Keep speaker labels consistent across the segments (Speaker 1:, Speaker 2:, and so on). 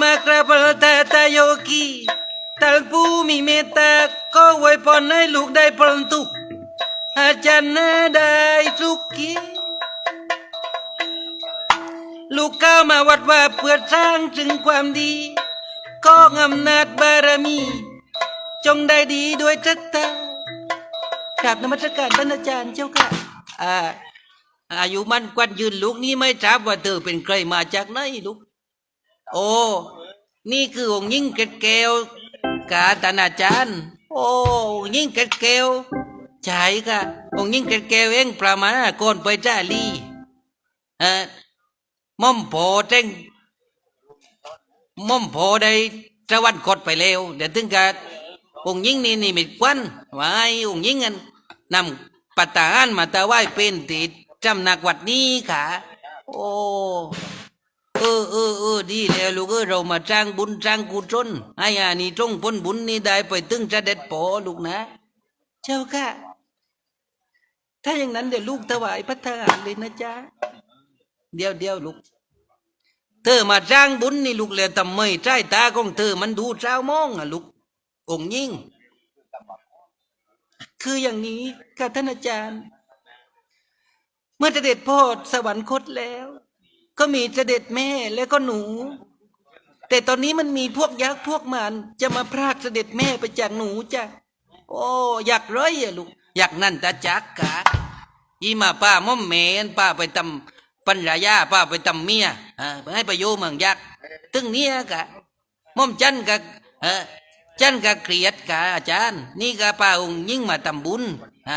Speaker 1: มากราบพระตาตาโยกีท่านผู้มีเมตตาก็ไว้พรให้ลูกได้ปลงทุกอาจารย์น่าได้สุขีลูกก้าวมาวัดว่าเพื่อสร้างถึงความดีของอำนาจบารมี จงได้ดีด้วยทัตตากราบนมัสการท่านอาจารย์เจ้าค่ะอ่าอายุมันกวันยืนลูกนี่ไม่ทราบว่าเธอเป็นใครมาจากไหนลูก โอ้ นี่คือองค์ยิ่งเกตแก้วกาตนาจารย์ โอ้องค์ยิ่งเกตแก้วใช่ค่ะองค์ยิ่งเกตแก้วเองประมาณก่อนไปจ้าลีเออม่อมโพเจ้งม่อมโพได้สวรรคตไปแล้วเดี๋ยวถึงกับองค์ยิ่งนี่นี่มิดควันไว้องค์ยิ่งกันนำปัตตานมาตะไหว้เป็นติดจำนักวัดนี้ค่ะ โอ้ เออเออเออดีแล้วลูกเออเรามาจ้างบุญจ้างกุศลให้อานี่จงพ้นบุญนี้ได้ไปถึงจะเด็ดปอลูกนะ เจ้าค่ะ ถ้าอย่างนั้นเดี๋ยวลูกถวายพระทาเลยนะจ๊ะเดี๋ยวเดี๋ยวลูกเธอมาจ้างบุญนี่ลูกแล้วทำไมใต้ตาของเธอมันดูเจ้ามองอะลูกองยิ่ง คืออย่างนี้ค่ะท่านอาจารย์ เมื่อเสด็จพ่อสวรรคตแล้ว ก็มีเสด็จแม่แล้วก็หนู แต่ตอนนี้มันมีพวกยักษ์พวกมารจะมาพรากเสด็จแม่ไปจากหนูจ้ะโอ้อยากร้อยอะลูกอยากนั่นตาจักกะอีมาป้าม่อมเมนป้าไปตำปัญญายาป้าไปตำเมียอ่าไปให้ประโยชน์เมืองยักษ์ตึงเนี้ยกะม่อมจันกะเออจันกะเกลียดกะอาจารย์ นี่กะป้าองค์ยิ่งมาทำบุญ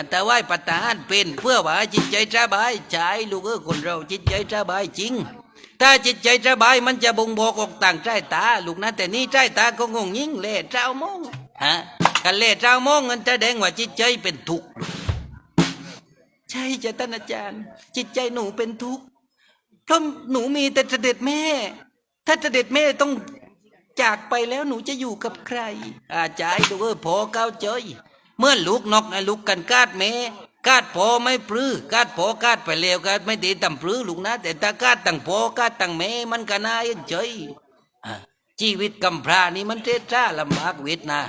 Speaker 1: แต่ไหว้ปัตตาหารเป็นเพื่อว่าจิตใจสบายใจลูกเออคนเราจิตใจสบายจริง ถ้าจิตใจสบายมันจะบ่งบอกออกต่างใจตา ลูกนะแต่นี่ใจตาก็งงยิ่งเล่เจ้ามองฮะกันเล่เจ้ามองเงินแดงว่าจิตใจเป็นทุกข์ใช่จ้ะท่านอาจารย์ จิตใจหนูเป็นทุกข์เพราะหนูมีแต่เสด็จแม่ ถ้าเสด็จแม่ต้องจากไปแล้วหนูจะอยู่กับใคร อาจารย์ดูเออพอเก้าเจย เมื่อลูกนกนะลูกกันกาดแม่กาดพอไม่ปลื้อกาดพอกาดไปแล้วกาดไม่ตีตำปลื้อลูกนะ แต่ถ้ากาดตั้งพอกาดตั้งแม่มันก็น่าเอ็นเฉยชีวิตกำพร้านี่มันเจ๊จ้าลำบากเวทนา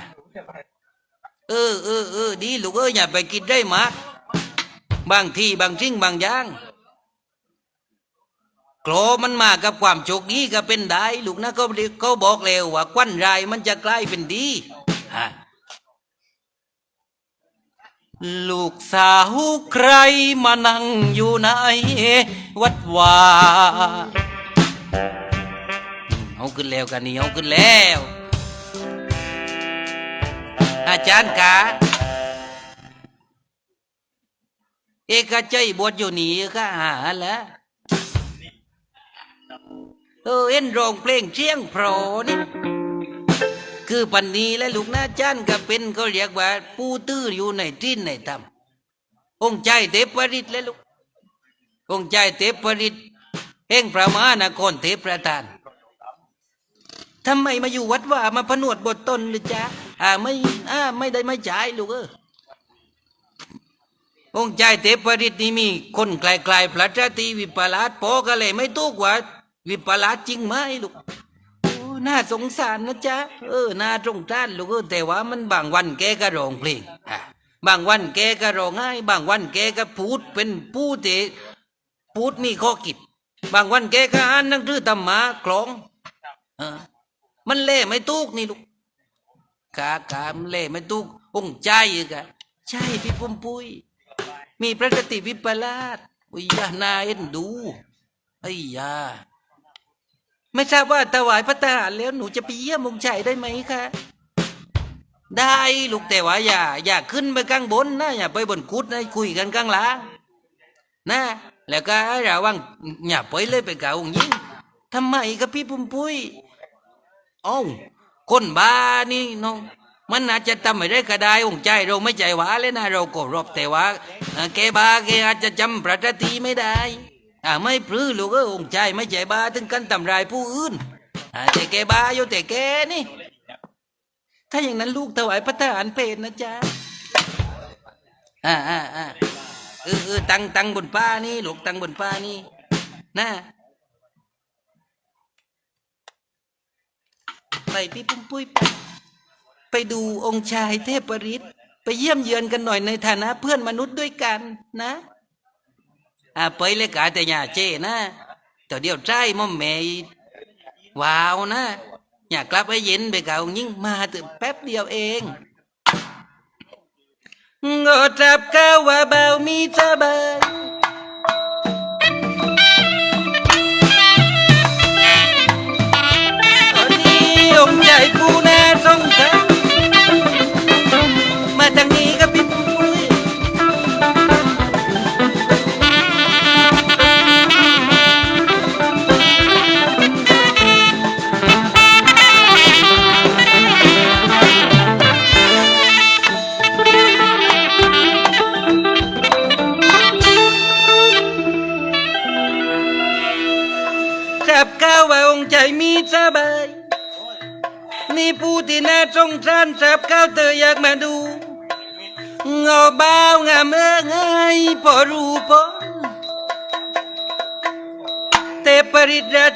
Speaker 1: เออเออเออดีลูกเอออย่าไปคิดได้มาบางทีบางสิ่งบางอย่างโกรมันมากับความโชคดีก็เป็นได้ลูกนะก็เขาบอกแล้วว่าควันรายมันจะกลายเป็นดีฮะ ลูกสาวใครมานั่งอยู่ในวัดวาเอาขึ้นแล้วกันนี่เอาขึ้นแล้ว อาจารย์กาเอกใจบวชอยู่นี่ก็หาละเออเอ็นร้องเพลงเชียงโปรนี่ คือปันนีและลูกนาจันก็เป็นเขาเรียกว่าผู้ตื้ออยู่ในที่ในธรรมองค์ใจเทพริตและลูกองค์ใจเทพริตแห่งพระมหานครเทพประธานทำไมมาอยู่วัดว่ามาผนวดบทตนหรือจ๊ะอ่าไม่อ่าไม่ได้ไม่จ่ายลูกเออองค์ใจเทพฤทธิ์นี่มีคนไกลๆพระเจ้าตีวิปลาสพอก็เลยไม่ตุกว่า วิปลาสจริงไหมลูก น่าสงสารนะจ๊ะเออน่าสงสารลูกแต่ว่ามันบางวันแกก็ร้องเพลงอะบางวันแกก็ร้องไห้บางวันแกก็พูดเป็นผู้เตพูดมีข้อกิจบางวันแกก็อ่านหนังสือธรรมะคลองอมันเล่ไม่ตุกนี่ลูกกากามเล่ไม่ตุกองใจอีกะใช่พี่ปุ้มปุ้ย มีพระกติวิปลาสอุยยานาเอ็นดูไอ้ยา ไม่ทราบว่าถวายพระทหารแล้วหนูจะไปเยี่ยมองค์ชัยได้ไหมคะ ได้ลูกแต่ว่าอย่า อย่าขึ้นไปข้างบนนะอย่าไปบนกุดนะคุยกันข้างล่างนะ แล้วก็ระวังอย่าไปเลยไปกับองค์หญิงทำไมกับพี่ปุ้มปุ้ยอ้าคนบ้านี่น้องมันอาจจะทำไม่ได้ก็ได้องใจเราไม่ใจหวาเลยนะ เราก็รบแต่ว่าแกบ้าแกอาจจะจำประทีไม่ได้ ไม่ปลื้อลูกเออองค์ใจไม่ใจบาถึงกันทำลายผู้อื่นแต่แกบาอยู่แต่แกนี่ ถ้าอย่างนั้นลูกถวายพระทหารเพลนะจ๊ะอ่าอ่าอ่าเออเออตังตังบนป้านี่ลูกตังบนป้านี่นะไปพี่ปุ้มปุ้ยไปไปดูองค์ชายเทพฤทธิ์ไปเยี่ยมเยือนกันหน่อยในฐานะเพื่อนมนุษย์ด้วยกันนะ อ่าไปเลยกาแต่อย่าเจนะแต่เดี๋ยวใจม่อมแม่ว้าวนะอยากกลับไปเย็นไปเก่ายิ่งมาถึงแป๊บเดียวเองงดจับก้าวว่าเบามีสบายตอนนี้องค์ใหญ่ผู้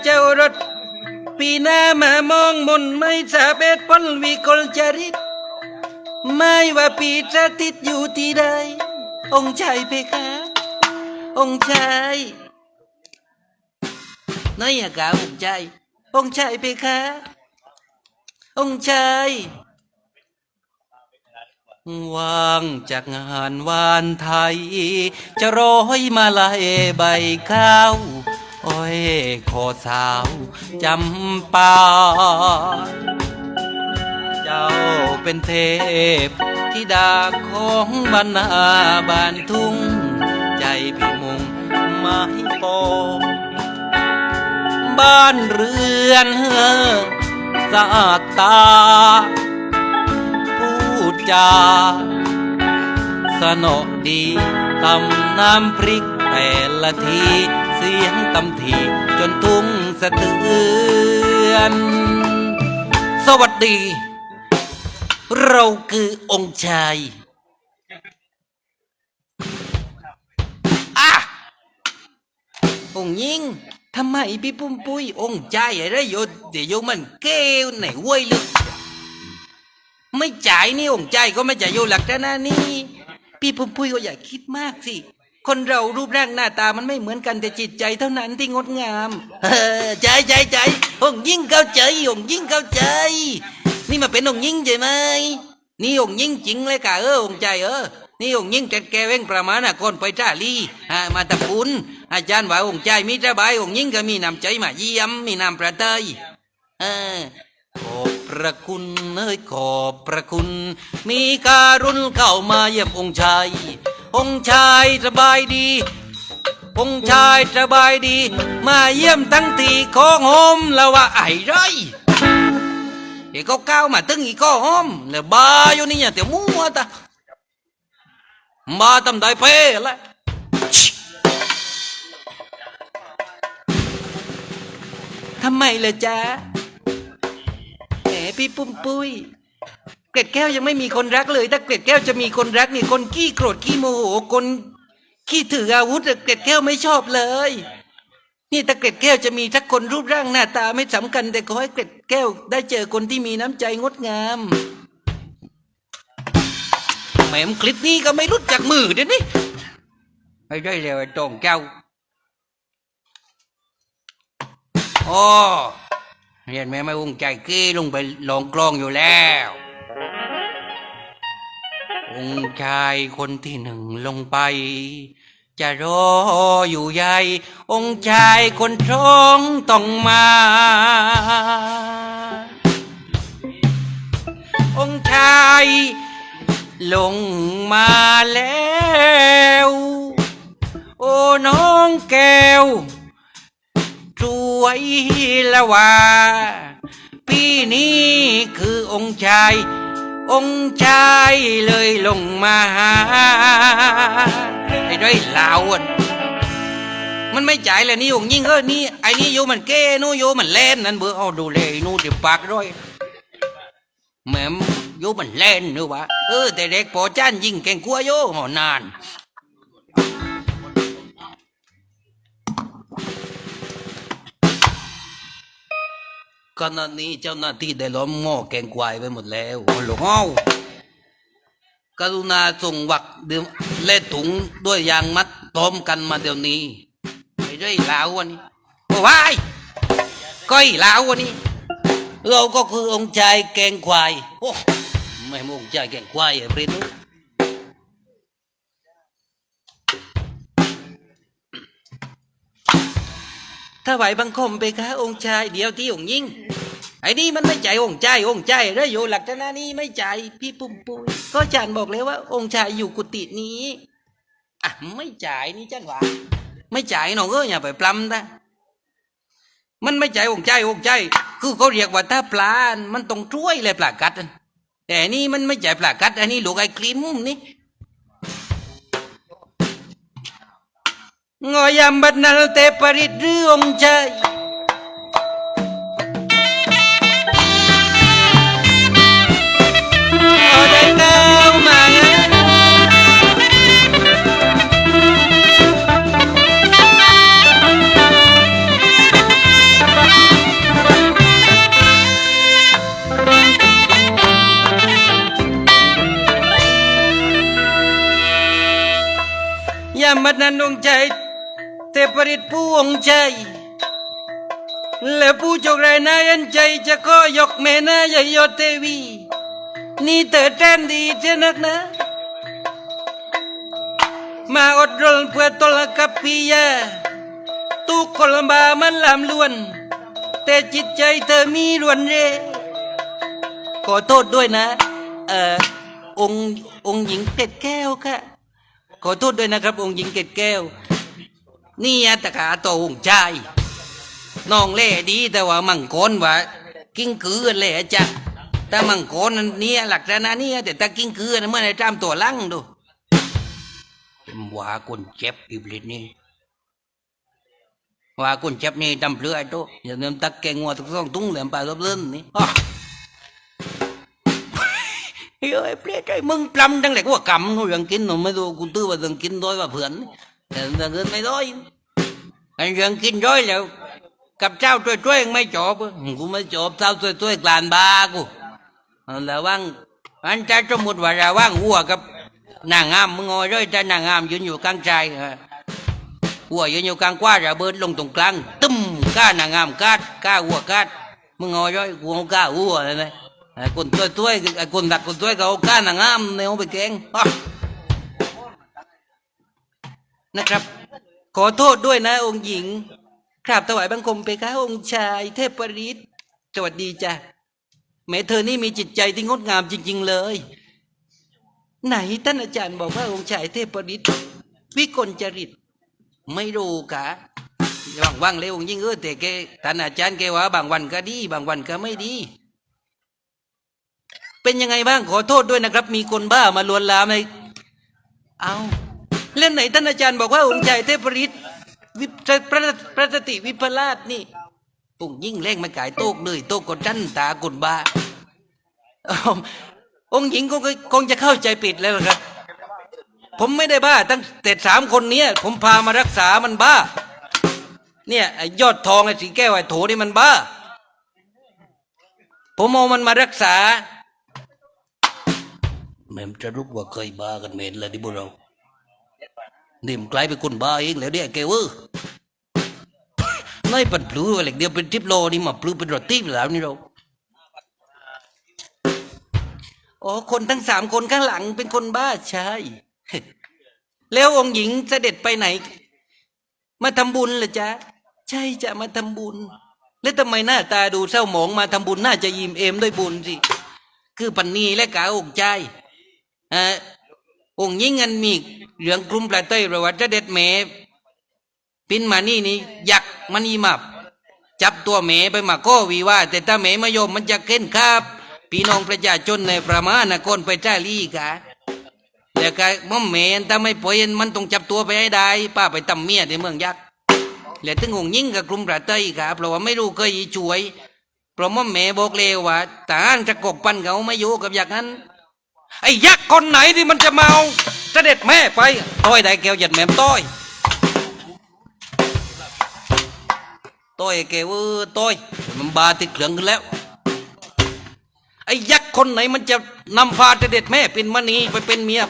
Speaker 1: เจ้ารถ ปีหน้ามามองมนไม่สาเบ็ดพลวิกลจริต ไม่ว่าปีจะติดอยู่ที่ใด องค์ชายเพคะ องค์ชายน้อยอะกาองค์ชาย องค์ชายเพคะ องค์ชายวางจากงานวานไทย จะร้อยมาลายใบข้าว โอ้ยขอสาวจำปา เจ้าเป็นเทพธิดาของบรรณาบานทุ่ง ใจพี่มุงไม้ปองบ้านเรือนเฮอสะอาดตา พูดจาสนอดีตำน้ำพริกแต่ละที เสียงตำทีจนทุ่งสะเทือน สวัสดี เราคือองค์ชายอะองค์ยิงทำไมพี่ปุ้มปุ้ยองค์ชายอะไรโยเดี๋ยวโยมันเกวไหนเว้ยลึกไม่จ่ายนี่องค์ชายก็ไม่จ่ายโยหลักนะนี่พี่ปุ้มปุ้ยก็อย่าคิดมากสิ คนเรารูปร่างหน้าตามันไม่เหมือนกันแต่จิตใจเท่านั้นที่งดงามเออใจใจใจองยิ่งเข้าใจองยิ่งเข้าใจ นี่มาเป็นองยิ่งใช่ไหมนี่องยิ่งจริงเลยค่ะเออองใจเออนี่องยิ่งแกแกเว้งประมาณน่ะก่อนไปจ้าลี่มาตะปุนอาจารย์ว่าองใจมีระบายองยิ่งก็มีนำใจมาเยี่ยมมีนำประเตยเออขอบพระคุณเอ้ยขอบพระคุณ มีการุณเข้ามาเยี่ยมองค์ชาย องชายสบายดี องชายสบายดี มาเยี่ยมทั้งทีของโฮมแล้วว่าไอ้ไรเดี๋ยวก็ก้าวมาตึงอีกก็โฮมแล้วบาอยู่นี่เนี่ยเดี๋ยวมัวตาบาทำได้เพ่ละทำไมล่ะจ๊ะแหมพี่ปุ้มปุ้ย เกล็ดแก้วยังไม่มีคนรักเลย ถ้าเกล็ดแก้วจะมีคนรักนี่คนขี้โกรธขี้โมโหคนขี้ถืออาวุธเกล็ดแก้วไม่ชอบเลย นี่ถ้าเกล็ดแก้วจะมีทักคนรูปร่างหน้าตาไม่สำคัญ แต่ขอให้เกล็ดแก้วได้เจอคนที่มีน้ำใจงดงามแหมมคลิปนี้ก็ไม่รู้จักมือเดี๋ยวนี้ไม่ได้เลยไอ้ตรงแก้วโอ้เห็นไหมไม่วงใจกี้ลงไปลองกลองอยู่แล้ว องค์ชายคนที่หนึ่งลงไป จะรออยู่ใหญ่ องค์ชายคนทองต้องมา องค์ชายลงมาแล้ว โอ้น้องแก้วสวยละว่า พี่นี้คือองค์ชาย องค์ชายเลยลงมาหาไอ้ด้วยลาวอะมันไม่จ่ายเลยนี่องยิ่งเออนี่ไอ้นี่โยมันเก้นู่โยมันเล่นนั่นเบื่อเอาดูเลยนู่เดี๋ยวปากด้วยแหม่มโยมันเล่นนึกวะเออแต่เด็กพอจ้านยิ่งแก่งกลัวโยหอนาน
Speaker 2: ขณะนี้เจ้าหน้าที่ได้ล้อมหม้อแกงควายไว้หมดแล้วหลวงอ้ากรุณาส่งวักเดื่มเล่ถุงด้วยยางมัดพร้อมกันมาเดี๋ยวนี้ไม่ได้ลาววันนี้โอ้ายก้อยลาววันนี้ เราก็คือองค์ชายแกงควายโอ้ไม่ใช่องชายแกงควายไอ้เปรต เอ้ย
Speaker 1: ถวายบังคมไปคะองค์ชายเดียวที่องค์ยิ่ง ไอ้นี่มันไม่ใจองค์ใจองค์ใจแล้วอยู่หลักฐานะนี้ไม่ใจพี่ปุ่มปุ้ยก็อาจารย์บอกแล้วว่า องค์ชายอยู่กุฏินี้
Speaker 2: อะไม่จ่ายนี่จังหวะไม่จ่ายน้องเอ้ยอย่าไปปลำนะมันไม่จ่ายองค์ใจองค์ใจ คือเขาเรียกว่าถ้าปลา มันต้องช่วยเลยปลากัดแต่นี่มันไม่จ่ายปลากัด อันนี้ลูกไอ้คลิมนี่
Speaker 1: งอยามบัดนั เทพฤทธิ์ผู้องค์ชายและผู้โชคร้ายนายันใจจะก็ยกแม่นายยศเทวี นี่เธอแทนดีเจนักนะ มาอดรนเพื่อตลกับพิยาทุกคนลำบามันลำล้วน แต่จิตใจเธอมีรวนเร ขอโทษด้วยนะ เอ่อองค์องค์หญิงเกล็ดแก้วค่ะ ขอโทษด้วยนะครับ องค์หญิงเกล็ดแก้ว
Speaker 2: นี่อัตกาตัวองค์ชายน้องเล่ดีแต่ว่ามังกรว่ากิ้งกือเล่จ้ะแต่มังกรนั้นเนี่ยหลักฐานเนี่ยแต่ตากิ้งกือนั้นเมื่อไหรจำตัวลังดูว่าคนเจ็บอิบลิตนี่ว่าคนเจ็บนี่ดำเปลือยตัวอย่าเดิมตักแกงงัวทุกสองตุ้งเหลี่ยมปลาลบเล่นนี่อ้อเฮ้ยเปรี้ยใจมึงปลำดังแหลกว่ากำนู่นยังกินหนูไม่รู้กูตื้อว่าต้องกินด้วยว่าเผื่อน แต่เงินไม่ด้อยไอ้ยังกินด้อยแล้วกับเจ้าช่วยช่วยๆไม่จบกูไม่จบเจ้าช่วยช่วยๆกลานบากูเอาแล้วว่างอันจะสมมติว่าเราว่างหัวกับนางงามมึงงอยด้วยแต่นางงามยืนอยู่กลางใจฮะหัวยืนอยู่กลางกว้าระเบิดลงตรงกลางตึ้มก้านางงามกาดก้าหัวกาดมึงงอยด้วยกูเอาก้าหัวเลยไอ้คนตัวตัวไอ้คนดักคนตัวเขาก้านางงามเนี่ยเอาไปแกง
Speaker 1: นะครับ ขอโทษด้วยนะองค์หญิงกราบถวายบังคมไปคะองค์ชายเทพฤทธิ์สวัสดีจ้ะแม้เธอนี่มีจิตใจที่งดงามจริง ๆเลย ไหนท่านอาจารย์บอกว่าองค์ชายเทพฤทธิ์วิกลจริต
Speaker 2: ไม่รู้กะว่างว่างเลยองค์ยิ่งเออแต่แกท่านอาจารย์แกว่า บางวันก็ดี บางวันก็ไม่ดี
Speaker 1: เป็นยังไงบ้างขอโทษด้วยนะครับ มีคนบ้ามาลวนลามในเอา เล่นไหนท่านอาจารย์บอกว่าองค์ชายเทพฤทธิ์วิปพระพระสติวิปลาสนี่
Speaker 2: ปุ่งยิ่งเล่งม่กายโตกเลยโตกกดจันตากดบา
Speaker 1: อ้าองค์หญิงคงคงจะเข้าใจผิดแล้วละครับ ผมไม่ได้บ้า ตั้งแต่สามคนเนี้ย ผมพามารักษามันบ้า เนี่ยยอดทองไอ้สีแก้วไอ้โถนี่มันบ้า ผมเอามันมารักษา
Speaker 2: แม่มจะรู้ว่าเคยบ้ากันเมนเลยดิบุเรา นี่มกลายเป็นคนบ้าเองแล้วเนี่ยแกเวอร์นายปัดพลูอะไรเดียวเป็นทิปโลนี่มาพลูเป็นรถทิพแล้วนี่เรา
Speaker 1: อ๋อคนทั้งสามคนข้างหลังเป็นคนบ้าใช่แล้วองค์หญิงเสด็จไปไหน มาทำบุญเหรอจ๊ะใช่จะมาทำบุญ แล้วทำไมหน้าตาดูเศร้าหมองมาทำบุญน่าจะยิ้มเอมด้วยบุญสิ คือปันนีและกาองค์ใจเอ่ องค์ยิ่งอันมีเหลืองกลุ่มปลาเต้ยประวัติเด็ดแหมปินมานี่นี่ยักษ์มันอีมับ จับตัวแหมไปมาก็วีว่า แต่ถ้าแหมมายมมันจะเค้นครับพี่น้องประชาชนในประมาณนะคนไปจ้าลี่กะแล้วก็ม่อมแหมถ้าไม่ปล่อยมันต้องจับตัวไปให้ได้ ป้าไปตำเมียในเมืองยักษ์แล้วถึงองค์ยิ่งกับกลุ่มปลาเต้ยกะเพราะว่าไม่รู้เคยช่วยเพราะม่อมแหมบอกเลยว่าทหารจะกบปันเขาไม่อยู่กับอยักษ์นั้น ไอ้ยักษ์คนไหนที่มันจะมาเอาเสด็จแม่ไปต้อยได้แก้วหยัดแหม่มต้อย
Speaker 2: ต้อยแกเวอต้อยมันบาติดเครื่องขึ้นแล้ว ไอ้ยักษ์คนไหนมันจะนำพาเสด็จแม่เป็นมณีไปเป็นเมีย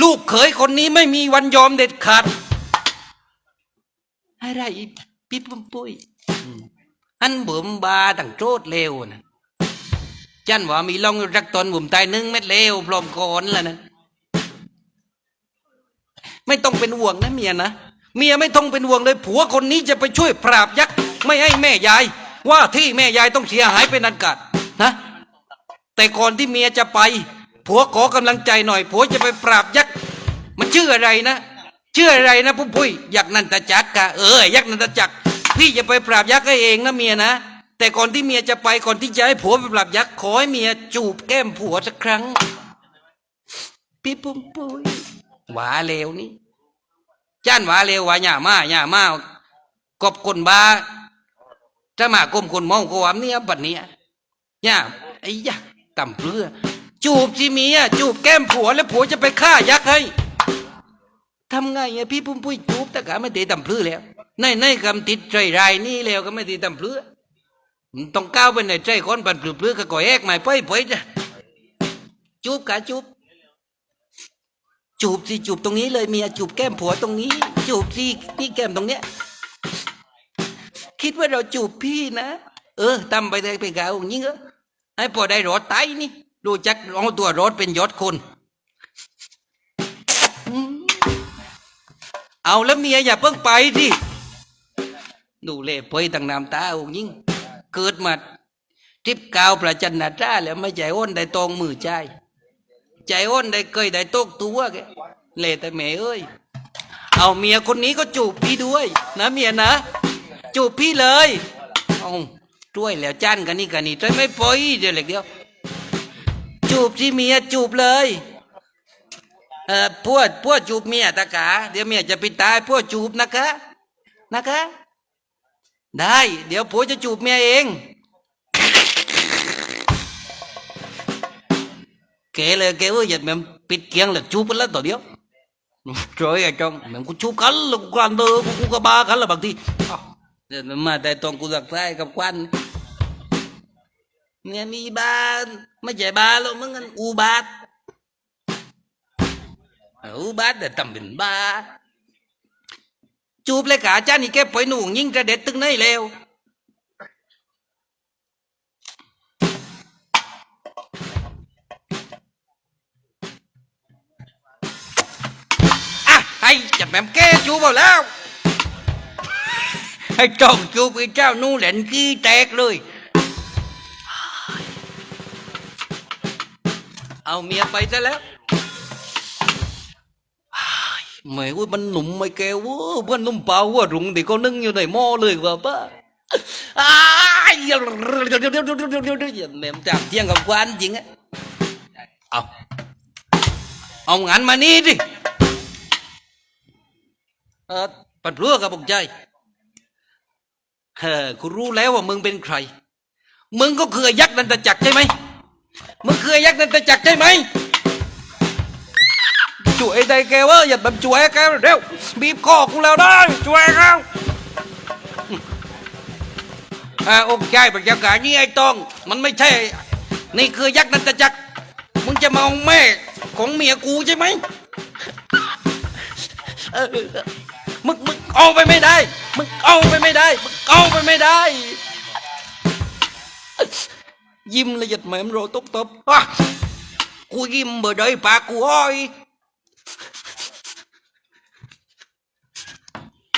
Speaker 2: ลูกเขยคนนี้ไม่มีวันยอมเด็ดขาด
Speaker 1: อะไรพี่ปุ้มปุ้ย
Speaker 2: อันบ่มบาตั้งโจดเลวนะ จันว่ามีลองรักตนบ่มตายนึ่งเม็ดเลวพร้อมก่อนแล้วนะไม่ต้องเป็นห่วงนะเมียนะเมียไม่ต้องเป็นห่วงเลย ผัวคนนี้จะไปช่วยปราบยักษ์ไม่ให้แม่ยาย ว่าที่แม่ยายต้องเสียหายเป็นอันกัดนะ แต่ก่อนที่เมียจะไป ผัวขอกำลังใจหน่อย ผัวจะไปปราบยักษ์มันชื่ออะไรนะชื่ออะไรนะพุ่มพุ้ยยักษ์นันตจักรกะเออยักษ์นันตจักรพี่จะไปปราบยักษ์ให้เองนะเมียนะ แต่ก่อนที่เมียจะไปก่อนที่จะให้ผัวไปปราบยักษ์ขอให้เมียจูบแก้มผัวสักครั้ง
Speaker 1: พี่ปุ้มปุ้ย
Speaker 2: หวาเลวนี่จ้านหวาเลวหวาหย่ามาหย่ามากบคนบาจะมากลมคนมองก็วามเนี่ยบัดเนี้ยย่าไอ้ยักษ์ต่ำเปลือจูบสิเมียจูบแก้มผัวแล้วผัวจะไปฆ่ายักษ์ให้
Speaker 1: ทำไงอะพี่ปุ้มปุ้ยจูบ
Speaker 2: แต่ก็ไม่ตีตำพลื้อแล้วในในคำติดใจรายนี่แล้วก็ไม่ตีตำพลื้อมัน ต้องก้าวไปในใจคนปันพลื้อพลื้อก็ก่อแอกไม่ไปไปจ้ะ
Speaker 1: จูบกะจูบจูบสิจูบตรงนี้เลยเมียจูบแก้มผัวตรงนี้ จูบสินี่แก้มตรงเนี้ย คิดว่าเราจูบพี่นะ
Speaker 2: เออตำไปได้ไปกาวอยิงนี้เออให้พอได้รถไตนี่ดูจักเอาตัวรถเป็นยศคนเอาแล้วเมียอย่าเพิ่งไปสิดูเล่ไปตั้งน้ำตาองค์ยิง เกิดมาทิพกาวประจันนาจ้าแล้วไม่ใจอ้นได้ตองมือใจ ใจอ้นได้เคยได้ตกตัวแกเล่แต่แม่เอ้ย เอาเมียคนนี้ก็จูบพี่ด้วย นะเมียนะ จูบพี่เลยเอาช่วยแล้วจันกันนี่กันนี่ใจไม่ปล่อยเดี๋ยวเล็กเดียว จูบที่เมียจูบเลยเออพวดพวดจูบเมียตะกาเดี๋ยวเมียจะไปตายพวดจูบนะคะ นะคะ ได้ เดี๋ยวผัวจะจูบเมียเอง เก๋เลยเก๋ว่าอย่าแม่งปิดเกียงเลยจูบกันแล้วต่อเดียว trời ơi trong mình cũng chú cắn là cũng quan đơ cũng có ba cắn là bằng thi Ờ, mà tại toàn cũng giặc tay gặp quan nghe mi ba mấy chạy ba luôn mấy ngân u bát u bát là tầm bình ba จูบเลยขะอาจานี่แกปล่อยหนุ่งยิ่งกระเด็ดตึงไหนเร็วอะ
Speaker 1: ไอจับแหมแก้จูบเอาแล้วไอ้จองจูบไอ้
Speaker 2: เจ้า
Speaker 1: นู่นหลนขี้แตกเลย เอาเมี
Speaker 2: ยไปซะแล้ว แม่เว่ามันหนุ่มไม่แกวเพื่อนนุ่มเปล่าว่ารุงเด็กขานึ่งอยู่ในหม้อเลยว่าป้าอ้ายเดี๋ยวเดี๋ยวเดี๋ยวเดี๋ยวเดี๋ยวเดี๋ยวเดี๋ยวแม่จับเที่ยงกับควานจริงอะเอาเอางานมานี่ดิเออปัดเรือกับบอกใจเออกูรู้แล้วว่ามึงเป็นใคร มึงก็คือยักษ์นันตจักใช่ไหมมึงคือยักษ์นันตจักใช่ไหม ช่วยได้แกว่าอย่าแบบช่วยแกเร็วบีบคอกูแล้วได้ช่วยเขาอ่าโอเคปัจจักรนี่ไอ้ตอง มันไม่ใช่ นี่คือยักษ์นันตจักรมึงจะมองแม่ของเมียกูใช่ไหมเออมึงมึงเอาไปไม่ได้มึงเอาไปไม่ได้มึงเอาไปไม่ได้ ยิ้มละหยัดแหม่มโรตบตบอะกูยิ้มเบอร์ đời ปากกูอ้อย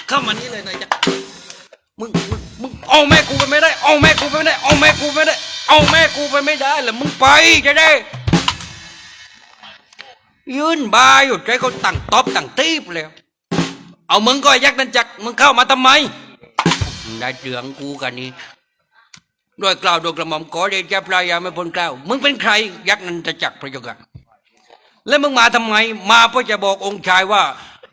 Speaker 2: เข้ามานี่เลยนายจักรมึงมึงมึงเอาแม่กูไปไม่ได้เอาแม่กูไปไม่ได้เอาแม่กูไปไม่ได้เอาแม่กูไปไม่ได้แล้วมึงไปจะได้ ยืนบายอยู่ใจเขาตั้งตอบตั้งตีบแล้ว เอามึงก็ยักษ์นันจักรมึงเข้ามาทำไมได้เดืองกูกันนี่ด้วยกล่าวโดยกระหม่อมขอเดชะพระยาไม่พ้นกล่าวมึงเป็นใครยักษ์นันจะจักรพระเจ้าค่ะแล้วมึงมาทำไม มาเพื่อจะบอกองค์ชายว่า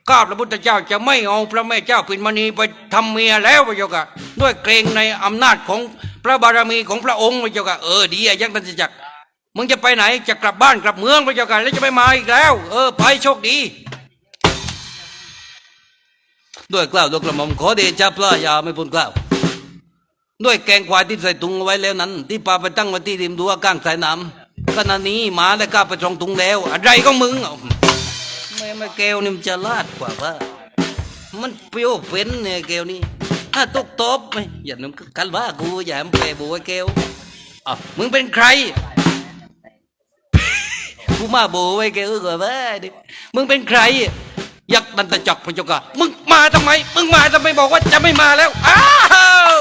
Speaker 2: ข้าพระพุทธเจ้าจะไม่เอาพระแม่เจ้าปิ่นมณีไปทำเมียแล้วพระเจ้าค่ะด้วยเกรงในอำนาจของพระบารมีของพระองค์พระเจ้าค่ะเออดีอะยักษ์นันจักรมึงจะไปไหนจะกลับบ้านกลับเมืองพระเจ้าค่ะแล้วจะไม่มาอีกแล้ว เออไปโชคดี ด้วยกล่าวโดยกระหม่อมขอเดชะพระยาไม่พ้นกล่าวด้วยแกงควายที่ใส่ถุงเอาไว้แล้วนั้น ที่ปาไปตั้งไว้ที่ริมรั้วข้างสายน้ำขณะนี้หมาได้กล้าไปตรงถุงแล้ว อะไรของมึง เอ้าแม่แก้วนี่มันจะลาดกว่าว่ามันเปรี้ยวเป็นเนี่ยแก้วนี่ถ้าตกตบไหมอย่านึกกันว่ากูอย่าให้มันแปรบัวแก้วอะมึงเป็นใครกูมาโบไว้แกเออก่อนว่าดิมึงเป็นใครยักษ์นันตะจักพระเจ้าค่ะมึงมาทำไม มึงมาทำไมบอกว่าจะไม่มาแล้ว อ้าว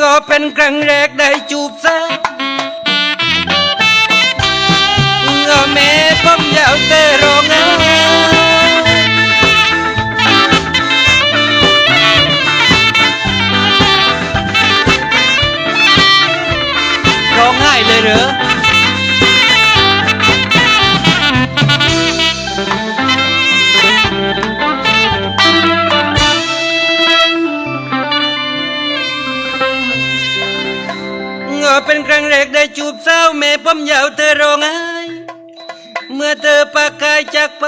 Speaker 2: ก็เป็นครั้งแรกได้จูบซะ แม่ผมยาวแต่ร้องไห้ร้องไห้เลยเหรอเงอเป็นครั้งแรกได้จูบสาวแม่ผมยาวเธอร้องไห้ เมื่อเธอปากกายจากไป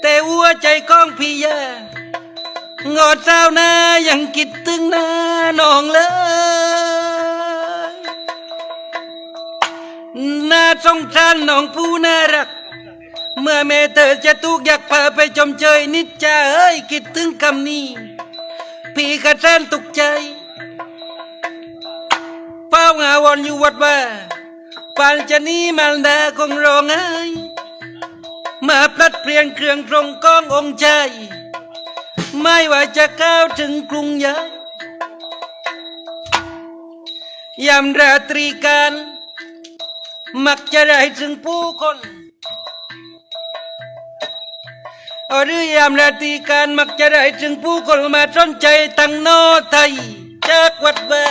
Speaker 2: แต่หัวใจของพี่ยางอดสาวนายังคิดถึงหน้าน้องเลยน่าสงสารน้องผู้น่ารัก เมื่อแม่เธอจะทุกข์อยากพาไปชมเชยนิดจ้าเอ้ยคิดถึงคำนี้ พี่กระสันตกใจเฝ้าหาวนอยู่วัดว่า นจะหนี้มันดาคงร้องไห้มาพลัดเปลี่ยนเครื่องตรงก้ององค์ใจ ไม่ว่าจะก้าวถึงกรุงใหญ่ยามราตรีการ มักจะได้ถึงผู้คนหรือยามราตรีการมักจะได้ถึงผู้คนมาสนใจตั้งโนไทยจากวัดว่า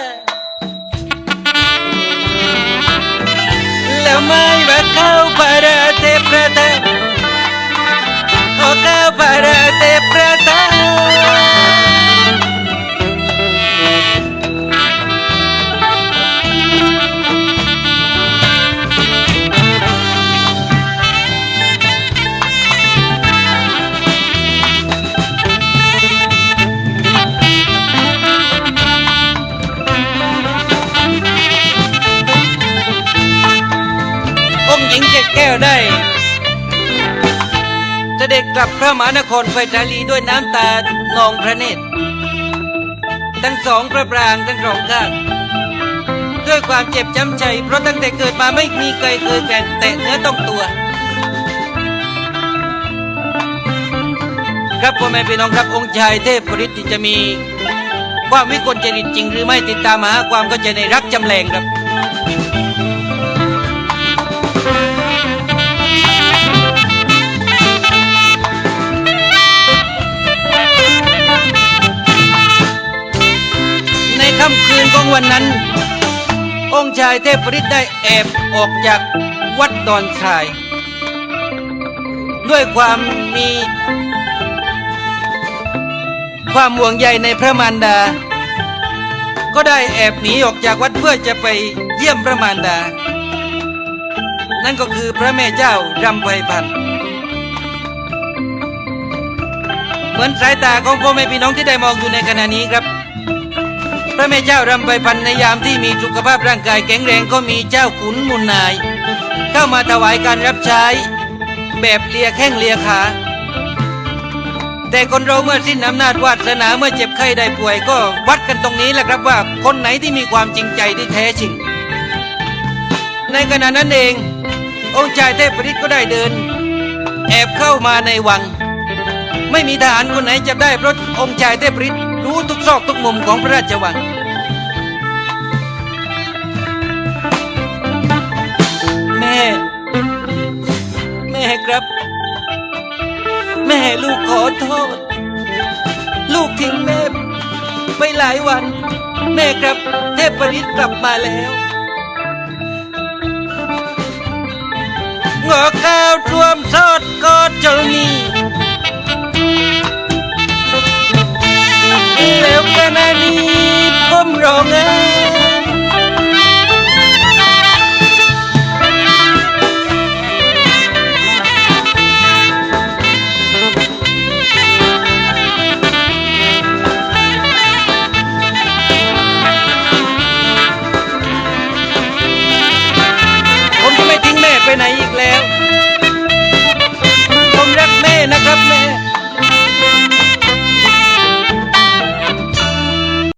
Speaker 2: पर पर ด็จกลับพระมหานครไฟทาลีด้วยน้ำตา นองพระเนตร ทั้งสองพระปรางทั้งสองข้างด้วยความเจ็บช้ำใจ เพราะตั้งแต่เกิดมาไม่มีใครเคยแตะแตะเนื้อต้องตัว ครับพ่อแม่พี่น้องครับองค์ชายเทพปริติจะมีความวิกลจริตจริงหรือไม่ติดตามหาความก็จะในรักจำแรงครับ ค่ำคืนของวันนั้น องค์ชายเทพฤทธิ์ได้แอบออกจากวัดดอนทราย ด้วยความมี ความห่วงใยในพระมารดา ก็ได้แอบหนีออกจากวัดเพื่อจะไปเยี่ยมพระมารดา นั่นก็คือพระแม่เจ้ารำไพพันธ์เหมือนสายตาของพ่อแม่พี่น้องที่ได้มองอยู่ในขณะนี้ครับ ระแม่เจ้ารำไปพันในยามที่มีสุขภาพร่างกายแข็งแรงก็มีเจ้าขุนมุนนาย เข้ามาถวายการรับใช้ แบบเลียแข้งเลียขาแต่คนเราเมื่อสิ้นอำนาจวาสนาเมื่อเจ็บไข้ได้ป่วยก็วัดกันตรงนี้แหละครับว่าคนไหนที่มีความจริงใจที่แท้จริง ในขณะนั้นเอง องค์ชายเทพฤทธิ์ก็ได้เดิน แอบเข้ามาในวัง ไม่มีทหารคนไหนจับได้เพราะองค์ชายเทพฤทธิ์ รู้ทุกซอกทุกมุมของพระราชวังแม่ แม่ครับ แม่ลูกขอโทษ ลูกทิ้งแม่ไปหลายวัน แม่ครับเทพฤทธิ์กลับมาแล้วงอข้าวท่วมซอดก็เจ้านี้ แม่นีก้มร้องไห้